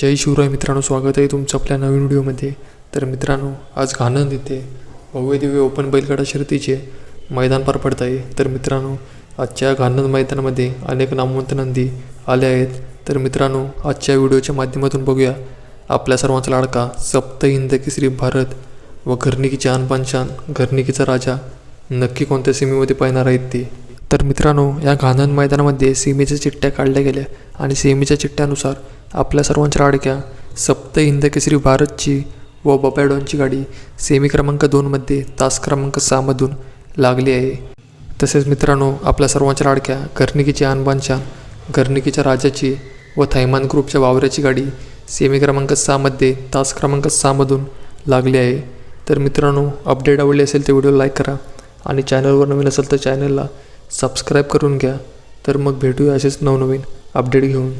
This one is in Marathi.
जय शिवराय मित्रांनो स्वागत आहे तुमचं आपल्या नवीन व्हिडिओमध्ये. तर मित्रांनो आज घाणंद इथे भव्य दिव्य ओपन बैलगाडा शर्तीचे मैदान पार पडत आहे. तर मित्रांनो आजच्या घाणंद मैदानामध्ये अनेक नामवंत नंदी आले आहेत. तर मित्रांनो आजच्या व्हिडिओच्या माध्यमातून बघूया. आपल्या सर्वांचा लाडका सप्त हिंद श्री भारत व घरनिकीचे आणबानशान घरनिकीचा राजा नक्की कोणत्या सीमेमध्ये पाहणार आहेत ते? तर मित्रांनो या घाणंद मैदानामध्ये सीमेच्या चिठ्ठ्या काढल्या गेल्या आणि सीमेच्या चिठ्ठ्यानुसार आपल्या सर्वांच्या लाडक्या सप्त हिंद केसरी भारतची व बबॅडॉनची गाडी सेमी क्रमांक दोनमध्ये तास क्रमांक सहामधून लागली आहे. तसेच मित्रांनो आपल्या सर्वांच्या लाडक्या घरनिकीची आणबानशान घरनिकीच्या राजाची व थैमान ग्रुपच्या वावऱ्याची गाडी सेमी क्रमांक सहामध्ये तास क्रमांक सहामधून लागली आहे. तर मित्रांनो अपडेट आवडली असेल तर व्हिडिओ लाईक करा आणि चॅनलवर नवीन असेल तर चॅनलला सबस्क्राईब करून घ्या. तर मग भेटूया असेच नवनवीन अपडेट घेऊन.